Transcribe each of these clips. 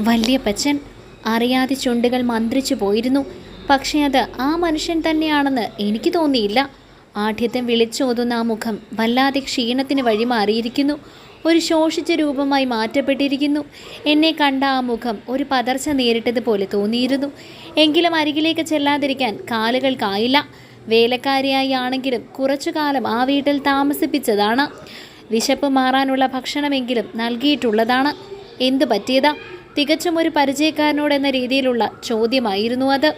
വല്യപ്പച്ചൻ അറിയാതെ ചുണ്ടുകൾ മന്ത്രിച്ചു പോയിരുന്നു. പക്ഷേ അത് ആ മനുഷ്യൻ തന്നെയാണെന്ന് എനിക്ക് തോന്നിയില്ല. ആഠ്യത്വം വിളിച്ചോതുന്ന ആ മുഖം വല്ലാതെ ക്ഷീണത്തിന് വഴിമാറിയിരിക്കുന്നു ഒരു ശോഷിച്ച രൂപമായി മാറ്റപ്പെട്ടിരിക്കുന്നു. എന്നെ കണ്ട ആ മുഖം ഒരു പതർച്ച നേരിട്ടതുപോലെ തോന്നിയിരുന്നു. എങ്കിലും അരികിലേക്ക് ചെല്ലാതിരിക്കാൻ കാലുകൾക്കായില്ല. വേലക്കാരിയായി ആണെങ്കിലും കുറച്ചു കാലം ആ വീട്ടിൽ താമസിപ്പിച്ചതാണ്. വിശപ്പ് മാറാനുള്ള ഭക്ഷണമെങ്കിലും നൽകിയിട്ടുള്ളതാണ്. എന്തു പറ്റിയതാ? തികച്ചും ഒരു പരിചയക്കാരനോട് എന്ന രീതിയിലുള്ള ചോദ്യമായിരുന്നു അത്.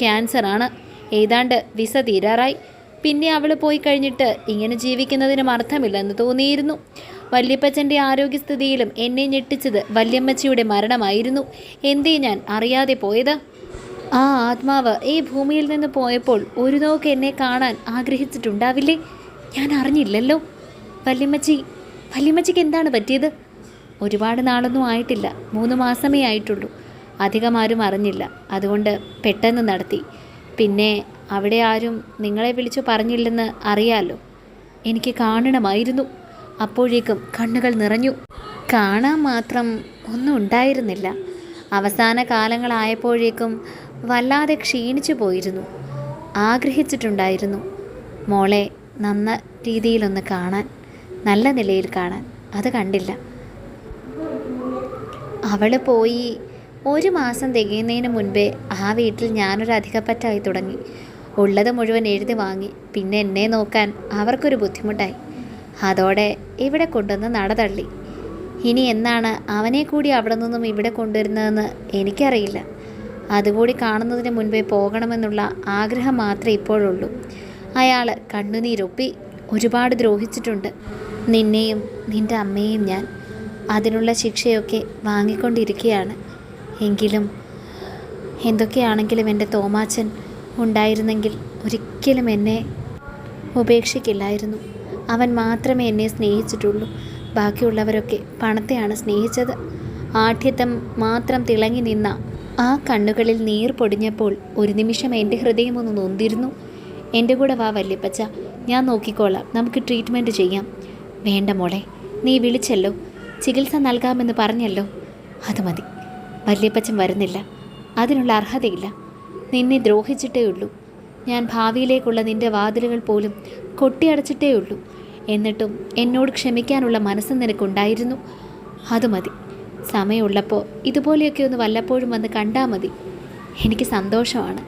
ക്യാൻസറാണ്. ഏതാണ്ട് വിസ തീരാറായി. പിന്നെ അവൾ പോയി കഴിഞ്ഞിട്ട് ഇങ്ങനെ ജീവിക്കുന്നതിനും അർത്ഥമില്ലെന്ന് തോന്നിയിരുന്നു. വല്യപ്പച്ചന്റെ ആരോഗ്യസ്ഥിതിയിലും എന്നെ ഞെട്ടിച്ചത് വല്യമ്മച്ചിയുടെ മരണമായിരുന്നു. എന്തേ ഞാൻ അറിയാതെ പോയത്? ആ ആത്മാവ് ഈ ഭൂമിയിൽ നിന്ന് പോയപ്പോൾ ഒരു നോക്ക് എന്നെ കാണാൻ ആഗ്രഹിച്ചിട്ടുണ്ടാവില്ലേ? ഞാൻ അറിഞ്ഞില്ലല്ലോ. വല്യമ്മച്ചി വല്യമ്മച്ചിക്ക് എന്താണ് പറ്റിയത്? ഒരുപാട് നാളൊന്നും ആയിട്ടില്ല. മൂന്ന് മാസമേ ആയിട്ടുള്ളൂ. അധികം ആരും അറിഞ്ഞില്ല. അതുകൊണ്ട് പെട്ടെന്ന് നടത്തി. പിന്നെ അവിടെ ആരും നിങ്ങളെ വിളിച്ചു പറഞ്ഞില്ലെന്ന് അറിയാലോ. എനിക്ക് കാണണമായിരുന്നു. അപ്പോഴേക്കും കണ്ണുകൾ നിറഞ്ഞു. കാണാൻ മാത്രം ഒന്നും ഉണ്ടായിരുന്നില്ല. അവസാന കാലങ്ങളായപ്പോഴേക്കും വല്ലാതെ ക്ഷീണിച്ചു പോയിരുന്നു. ആഗ്രഹിച്ചിട്ടുണ്ടായിരുന്നു മോളെ നന്ന രീതിയിലൊന്ന് കാണാൻ. നല്ല നിലയിൽ കാണാൻ. അത് കണ്ടില്ല. അവൾ പോയി ഒരു മാസം തികയുന്നതിന് മുൻപേ ആ വീട്ടിൽ ഞാനൊരു അധികപ്പറ്റായി തുടങ്ങി. ഉള്ളത് മുഴുവൻ എഴുതി വാങ്ങി. പിന്നെ എന്നെ നോക്കാൻ അവർക്കൊരു ബുദ്ധിമുട്ടായി. അതോടെ ഇവിടെ കൊണ്ടുവന്ന് നടതള്ളി ഇനി എന്നാണ് അവനെ കൂടി അവിടെ നിന്നും ഇവിടെ കൊണ്ടുവരുന്നതെന്ന് എനിക്കറിയില്ല. അതുകൂടി കാണുന്നതിന് മുൻപേ പോകണമെന്നുള്ള ആഗ്രഹം മാത്രമേ ഇപ്പോഴുള്ളൂ. അയാൾ കണ്ണുനീരൊപ്പി ഒരുപാട് ദ്രോഹിച്ചിട്ടുണ്ട്. നിന്നെയും നിന്റെ അമ്മയെയും ഞാൻ അതിനുള്ള ശിക്ഷയൊക്കെ വാങ്ങിക്കൊണ്ടിരിക്കുകയാണ്. എങ്കിലും എന്തൊക്കെയാണെങ്കിലും എന്റെ തോമാച്ചൻ ഉണ്ടായിരുന്നെങ്കിൽ ഒരിക്കലും എന്നെ ഉപേക്ഷിക്കില്ലായിരുന്നു. അവൻ മാത്രമേ എന്നെ സ്നേഹിച്ചിട്ടുള്ളൂ. ബാക്കിയുള്ളവരൊക്കെ പണത്തെയാണ് സ്നേഹിച്ചത്. ആഠ്യത്തം മാത്രം തിളങ്ങി നിന്ന ആ കണ്ണുകളിൽ നീർ പൊടിഞ്ഞപ്പോൾ ഒരു നിമിഷം എന്റെ ഹൃദയം ഒന്ന് നൊന്തിരുന്നു. എന്റെ കൂടെ വാ വല്യപ്പച്ച. ഞാൻ നോക്കിക്കോളാം. നമുക്ക് ട്രീറ്റ്മെന്റ് ചെയ്യാം. വേണ്ട മോളെ. നീ വിളിച്ചല്ലോ. ചികിത്സ നൽകാമെന്ന് പറഞ്ഞല്ലോ. അത് മതി. വല്യപ്പച്ചൻ വരുന്നില്ല. അതിനുള്ള അർഹതയില്ല. നിന്നെ ദ്രോഹിച്ചിട്ടേ ഉള്ളൂ. ഞാൻ ഭാവിയിലേക്കുള്ള നിന്റെ വാതിലുകൾ പോലും കൊട്ടിയടച്ചിട്ടേ ഉള്ളൂ എന്നിട്ടും എന്നോട് ക്ഷമിക്കാനുള്ള മനസ്സ് നിനക്കുണ്ടായിരുന്നു. അത് മതി. സമയമുള്ളപ്പോൾ ഇതുപോലെയൊക്കെ ഒന്ന് വല്ലപ്പോഴും വന്ന് കണ്ടാൽ മതി. എനിക്ക് സന്തോഷമാണ്.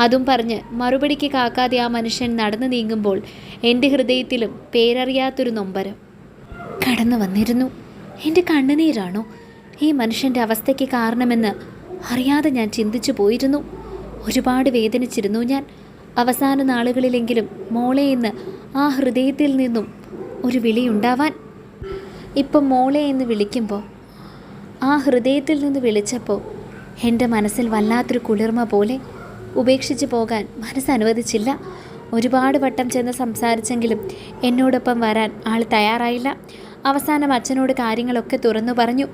അതും പറഞ്ഞ് മറുപടിക്ക് കാക്കാതെ ആ മനുഷ്യൻ നടന്നു നീങ്ങുമ്പോൾ എന്റെ ഹൃദയത്തിലും പേരറിയാത്തൊരു നൊമ്പരം കടന്നു വന്നിരുന്നു. എന്റെ കണ്ണുനീരാണോ? ഈ മനുഷ്യന്റെ അവസ്ഥയ്ക്ക് കാരണമെന്ന് അറിയാതെ ഞാൻ ചിന്തിച്ചു പോയിരുന്നു. ഒരുപാട് വേദനിച്ചിരുന്നു ഞാൻ. അവസാന നാളുകളിലെങ്കിലും മോളെ എന്ന് ആ ഹൃദയത്തിൽ നിന്നും ഒരു വിളിയുണ്ടാവാൻ ഇപ്പം മോളെ എന്ന് വിളിക്കുമ്പോൾ ആ ഹൃദയത്തിൽ നിന്ന് വിളിച്ചപ്പോൾ എന്റെ മനസ്സിൽ വല്ലാത്തൊരു കുളിർമ പോലെ ഉപേക്ഷിച്ച് പോകാൻ മനസ്സനുവദിച്ചില്ല ഒരുപാട് വട്ടം ചെന്ന് സംസാരിച്ചെങ്കിലും എന്നോടൊപ്പം വരാൻ ആൾ തയ്യാറായില്ല. അവസാനം അച്ഛനോട് കാര്യങ്ങളൊക്കെ തുറന്നു പറഞ്ഞു.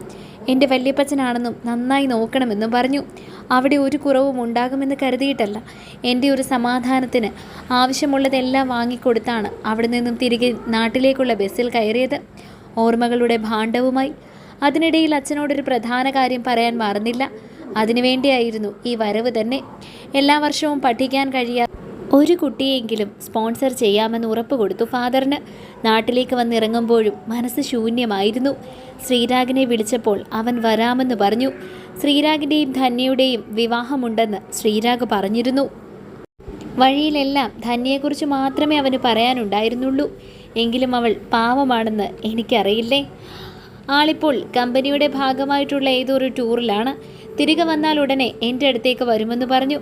എന്റെ വല്യപ്പച്ചനാണെന്നും നന്നായി നോക്കണമെന്നും പറഞ്ഞു. അവിടെ ഒരു കുറവും ഉണ്ടാകുമെന്ന് കരുതിയിട്ടല്ല. എന്റെ ഒരു സമാധാനത്തിന് ആവശ്യമുള്ളതെല്ലാം വാങ്ങിക്കൊടുത്താണ് അവിടെ നിന്നും തിരികെ നാട്ടിലേക്കുള്ള ബസ്സിൽ കയറിയത്. ഓർമ്മകളുടെ ഭാണ്ഡവുമായി. അതിനിടയിൽ അച്ഛനോടൊരു പ്രധാന കാര്യം പറയാൻ മറന്നില്ല. അതിനുവേണ്ടിയായിരുന്നു ഈ വരവ് തന്നെ. എല്ലാ വർഷവും പഠിക്കാൻ കഴിയാ ഒരു കുട്ടിയെങ്കിലും സ്പോൺസർ ചെയ്യാമെന്ന് ഉറപ്പ് കൊടുത്തു ഫാദറിന്. നാട്ടിലേക്ക് വന്നിറങ്ങുമ്പോഴും മനസ്സ് ശൂന്യമായിരുന്നു. ശ്രീരാഗിനെ വിളിച്ചപ്പോൾ അവൻ വരാമെന്ന് പറഞ്ഞു. ശ്രീരാഗിന്റെയും ധന്യയുടെയും വിവാഹമുണ്ടെന്ന് ശ്രീരാഗ് പറഞ്ഞിരുന്നു. വഴിയിലെല്ലാം ധന്യയെക്കുറിച്ച് മാത്രമേ അവന് പറയാനുണ്ടായിരുന്നുള്ളൂ. എങ്കിലും അവൾ പാവമാണെന്ന് എനിക്കറിയില്ലേ? ആളിപ്പോൾ കമ്പനിയുടെ ഭാഗമായിട്ടുള്ള ഏതൊരു ടൂറിലാണ്. തിരികെ വന്നാൽ ഉടനെ എന്റെ അടുത്തേക്ക് വരുമെന്ന് പറഞ്ഞു.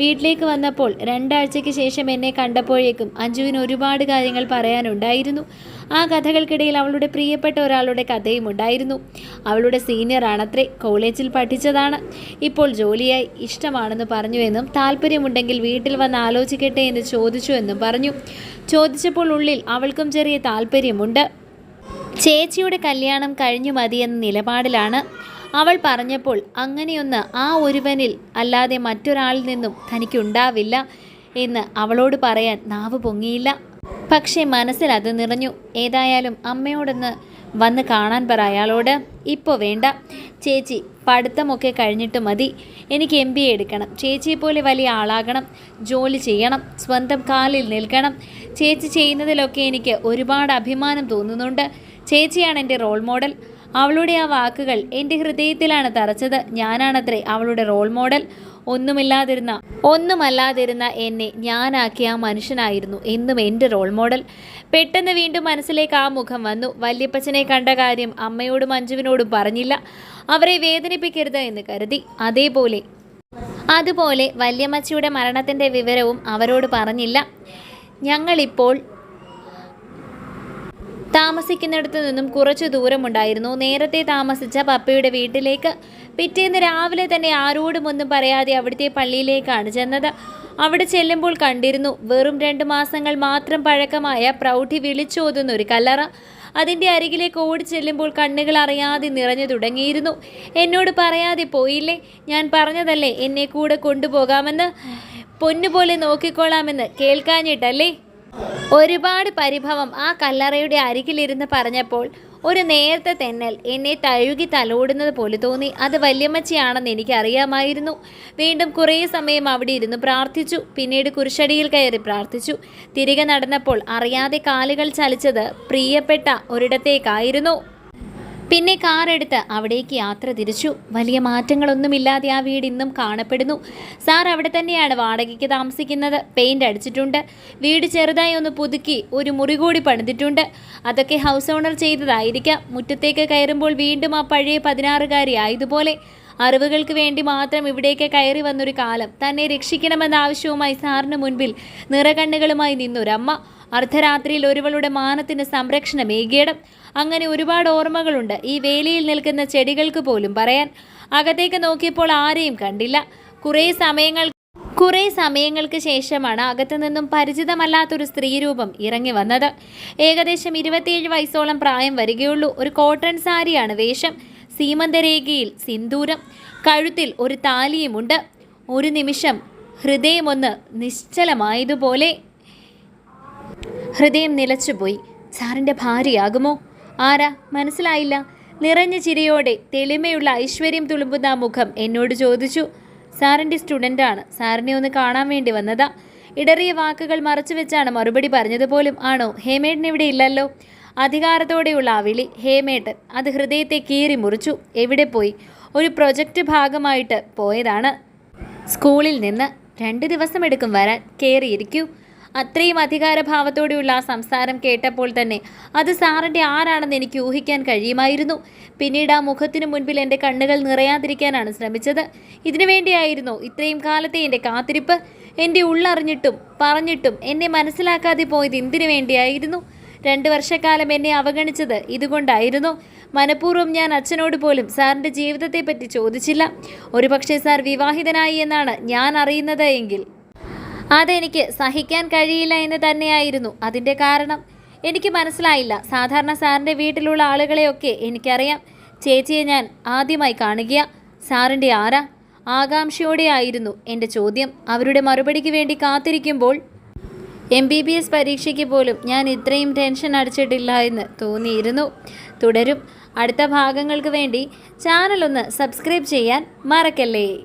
വീട്ടിലേക്ക് വന്നപ്പോൾ രണ്ടാഴ്ചയ്ക്ക് ശേഷം എന്നെ കണ്ടപ്പോഴേക്കും അഞ്ജുവിന് ഒരുപാട് കാര്യങ്ങൾ പറയാനുണ്ടായിരുന്നു. ആ കഥകൾക്കിടയിൽ അവളുടെ പ്രിയപ്പെട്ട ഒരാളുടെ കഥയും ഉണ്ടായിരുന്നു. അവളുടെ സീനിയർ ആണത്രേ കോളേജിൽ പഠിച്ചതാണ്. ഇപ്പോൾ ജോലിയായി ഇഷ്ടമാണെന്ന് പറഞ്ഞുവെന്നും താല്പര്യമുണ്ടെങ്കിൽ വീട്ടിൽ വന്ന് ആലോചിക്കട്ടെ എന്ന് ചോദിച്ചു എന്നും പറഞ്ഞു. ചോദിച്ചപ്പോൾ ഉള്ളിൽ അവൾക്കും ചെറിയ താല്പര്യമുണ്ട്. ചേച്ചിയുടെ കല്യാണം കഴിഞ്ഞു മതിയെന്ന നിലപാടിലാണ്. അവൾ പറഞ്ഞപ്പോൾ അങ്ങനെയൊന്ന് ആ ഒരുവനിൽ അല്ലാതെ മറ്റൊരാളിൽ നിന്നും തനിക്കുണ്ടാവില്ല എന്ന് അവളോട് പറയാൻ നാവ് പൊങ്ങിയില്ല. പക്ഷേ മനസ്സിൽ അത് നിറഞ്ഞു. ഏതായാലും അമ്മയോടൊന്ന് വന്ന് കാണാൻ പറ അയാളോട്. ഇപ്പോൾ വേണ്ട. ചേച്ചി പഠിത്തമൊക്കെ കഴിഞ്ഞിട്ട് മതി. എനിക്ക് എം ബി എ എടുക്കണം. ചേച്ചിയെ പോലെ വലിയ ആളാകണം. ജോലി ചെയ്യണം. സ്വന്തം കാലിൽ നിൽക്കണം. ചേച്ചി ചെയ്യുന്നതിലൊക്കെ എനിക്ക് ഒരുപാട് അഭിമാനം തോന്നുന്നുണ്ട്. ചേച്ചിയാണ് എന്റെ റോൾ മോഡൽ അവളുടെ ആ വാക്കുകൾ എന്റെ ഹൃദയത്തിലാണ് തറച്ചത്. ഞാനാണത്രേ അവളുടെ റോൾ മോഡൽ ഒന്നുമില്ലാതിരുന്ന ഒന്നുമല്ലാതിരുന്ന എന്നെ ഞാനാക്കിയ ആ മനുഷ്യനായിരുന്നു എന്നും എന്റെ റോൾ മോഡൽ പെട്ടെന്ന് വീണ്ടും മനസ്സിലേക്ക് ആ മുഖം വന്നു. വല്യപ്പച്ചനെ കണ്ട കാര്യം അമ്മയോടും മഞ്ജുവിനോടും പറഞ്ഞില്ല. അവരെ വേദനിപ്പിക്കരുത് എന്ന് കരുതി. അതേപോലെ അതുപോലെ വല്യമ്മച്ചിയുടെ മരണത്തിന്റെ വിവരവും അവരോട് പറഞ്ഞില്ല. ഞങ്ങളിപ്പോൾ താമസിക്കുന്നിടത്തു നിന്നും കുറച്ചു ദൂരമുണ്ടായിരുന്നു. നേരത്തെ താമസിച്ച പപ്പയുടെ വീട്ടിലേക്ക് പിറ്റേന്ന് രാവിലെ തന്നെ ആരോടും ഒന്നും പറയാതെ അവിടുത്തെ പള്ളിയിലേക്കാണ് ചെന്നത്. അവിടെ ചെല്ലുമ്പോൾ കണ്ടിരുന്നു വെറും രണ്ട് മാസങ്ങൾ മാത്രം പഴക്കമായ പ്രൗഢി വിളിച്ചോതുന്ന ഒരു കല്ലറ. അതിന്റെ അരികിലേക്ക് ഓടി ചെല്ലുമ്പോൾ കണ്ണുകൾ അറിയാതെ നിറഞ്ഞു തുടങ്ങിയിരുന്നു. എന്നോട് പറയാതെ പോയില്ലേ? ഞാൻ പറഞ്ഞതല്ലേ എന്നെ കൂടെ കൊണ്ടുപോകാമെന്ന്? പൊന്നുപോലെ നോക്കിക്കോളാമെന്ന് കേൾക്കാഞ്ഞിട്ടല്ലേ? ഒരുപാട് പരിഭവം ആ കല്ലറയുടെ അരികിലിരുന്ന് പറഞ്ഞപ്പോൾ ഒരു നേരത്തെ തെന്നൽ എന്നെ തഴുകി തലോടുന്നത് പോലെ തോന്നി. അത് വല്യമ്മച്ചിയാണെന്ന് എനിക്കറിയാമായിരുന്നു. വീണ്ടും കുറേ സമയം അവിടെ ഇരുന്ന് പ്രാർത്ഥിച്ചു. പിന്നീട് കുരിശടിയിൽ കയറി പ്രാർത്ഥിച്ചു. തിരികെ നടന്നപ്പോൾ അറിയാതെ കാലുകൾ ചലിച്ചത് പ്രിയപ്പെട്ട ഒരിടത്തേക്കായിരുന്നു. പിന്നെ കാർ എടുത്ത് അവിടേക്ക് യാത്ര തിരിച്ചു. വലിയ മാറ്റങ്ങളൊന്നുമില്ലാതെ ആ വീട് ഇന്നും കാണപ്പെടുന്നു. സാർ അവിടെ തന്നെയാണ് വാടകയ്ക്ക് താമസിക്കുന്നത്. പെയിന്റ് അടിച്ചിട്ടുണ്ട്. വീട് ചെറുതായി ഒന്ന് പുതുക്കി ഒരു മുറി കൂടി പണിതിട്ടുണ്ട്. അതൊക്കെ ഹൗസ് ഓണർ ചെയ്തതായിരിക്കാം. മുറ്റത്തേക്ക് കയറുമ്പോൾ വീണ്ടും ആ പഴയ പതിനാറുകാരി ആയതുപോലെ. അറിവുകൾക്ക് വേണ്ടി മാത്രം ഇവിടേക്ക് കയറി വന്നൊരു കാലം. തന്നെ രക്ഷിക്കണമെന്ന ആവശ്യവുമായി സാറിന് മുൻപിൽ നിറകണ്ണുകളുമായി നിന്നൊരമ്മ. അർദ്ധരാത്രിയിൽ ഒരുവളുടെ മാനത്തിന് സംരക്ഷണമേകിയിടം. അങ്ങനെ ഒരുപാട് ഓർമ്മകളുണ്ട്. ഈ വേലിയിൽ നിൽക്കുന്ന ചെടികൾക്ക് പോലും പറയാൻ അകത്തേക്ക് നോക്കിയപ്പോൾ ആരെയും കണ്ടില്ല. കുറേ സമയങ്ങൾ കുറേ സമയങ്ങൾക്ക് ശേഷമാണ് അകത്തു നിന്നും പരിചിതമല്ലാത്തൊരു സ്ത്രീരൂപം ഇറങ്ങി വന്നത്. ഏകദേശം ഇരുപത്തിയേഴ് വയസ്സോളം പ്രായം വരികയുള്ളൂ. ഒരു കോട്ടൺ സാരിയാണ് വേഷം. സീമന്തരേഖയിൽ സിന്ദൂരം. കഴുത്തിൽ ഒരു താലിയുമുണ്ട്. ഒരു നിമിഷം ഹൃദയമൊന്ന് നിശ്ചലമായതുപോലെ ഹൃദയം നിലച്ചുപോയി. സാറിന്റെ ഭാര്യയാകുമോ? ആരാ? മനസ്സിലായില്ല. നിറഞ്ഞ ചിരിയോടെ തെളിമയുള്ള ഐശ്വര്യം തുളുമ്പുന്ന മുഖം എന്നോട് ചോദിച്ചു. സാറിന്റെ സ്റ്റുഡന്റാണ് സാറിനെ ഒന്ന് കാണാൻ വേണ്ടി വന്നതാ. ഇടറിയ വാക്കുകൾ മറച്ചു വെച്ചാണ് മറുപടി പറഞ്ഞതുപോലും ആണോ? ഹേമേട്ടൻ ഇവിടെ ഇല്ലല്ലോ. അധികാരത്തോടെയുള്ള ആ വിളി ഹേമേട്ടൻ അത് ഹൃദയത്തെ കീറി മുറിച്ചു. എവിടെ പോയി? ഒരു പ്രൊജക്റ്റ് ഭാഗമായിട്ട് പോയതാണ്. സ്കൂളിൽ നിന്ന് രണ്ട് ദിവസം എടുക്കും വരാൻ. കയറിയിരിക്കൂ അത്രയും അധികാരഭാവത്തോടെയുള്ള ആ സംസാരം കേട്ടപ്പോൾ തന്നെ അത് സാറിന്റെ ആരാണെന്ന് എനിക്ക് ഊഹിക്കാൻ കഴിയുമായിരുന്നു. പിന്നീട് ആ മുഖത്തിനു മുൻപിൽ എന്റെ കണ്ണുകൾ നിറയാതിരിക്കാനാണ് ശ്രമിച്ചത്. ഇതിനു വേണ്ടിയായിരുന്നു ഇത്രയും കാലത്തെ എന്റെ കാത്തിരിപ്പ്. എന്റെ ഉള്ളറിഞ്ഞിട്ടും പറഞ്ഞിട്ടും എന്നെ മനസ്സിലാക്കാതെ പോയത് എന്തിനു വേണ്ടിയായിരുന്നു? രണ്ട് വർഷക്കാലം എന്നെ അവഗണിച്ചത് ഇതുകൊണ്ടായിരുന്നു. മനഃപൂർവം ഞാൻ അച്ഛനോട് പോലും സാറിന്റെ ജീവിതത്തെപ്പറ്റി ചോദിച്ചില്ല. ഒരുപക്ഷെ സാർ വിവാഹിതനായി എന്നാണ് ഞാൻ അറിയുന്നത് എങ്കിൽ. അതെനിക്ക് സഹിക്കാൻ കഴിയില്ല എന്ന് തന്നെയായിരുന്നു. അതിന്റെ കാരണം? എനിക്ക് മനസ്സിലായില്ല. സാധാരണ സാറിന്റെ വീട്ടിലുള്ള ആളുകളെയൊക്കെ എനിക്കറിയാം. ചേച്ചിയെ ഞാൻ ആദ്യമായി കാണുക സാറിന്റെ ആരാ? ആകാംക്ഷയോടെ ആയിരുന്നു എന്റെ ചോദ്യം. അവരുടെ മറുപടിക്ക് വേണ്ടി കാത്തിരിക്കുമ്പോൾ എം ബി ബി എസ് പരീക്ഷയ്ക്ക് പോലും ഞാൻ ഇത്രയും ടെൻഷൻ അടിച്ചിട്ടില്ല എന്ന് തോന്നിയിരുന്നു. തുടരും. അടുത്ത ഭാഗങ്ങൾക്ക് വേണ്ടി ചാനലൊന്ന് സബ്സ്ക്രൈബ് ചെയ്യാൻ മറക്കല്ലേ?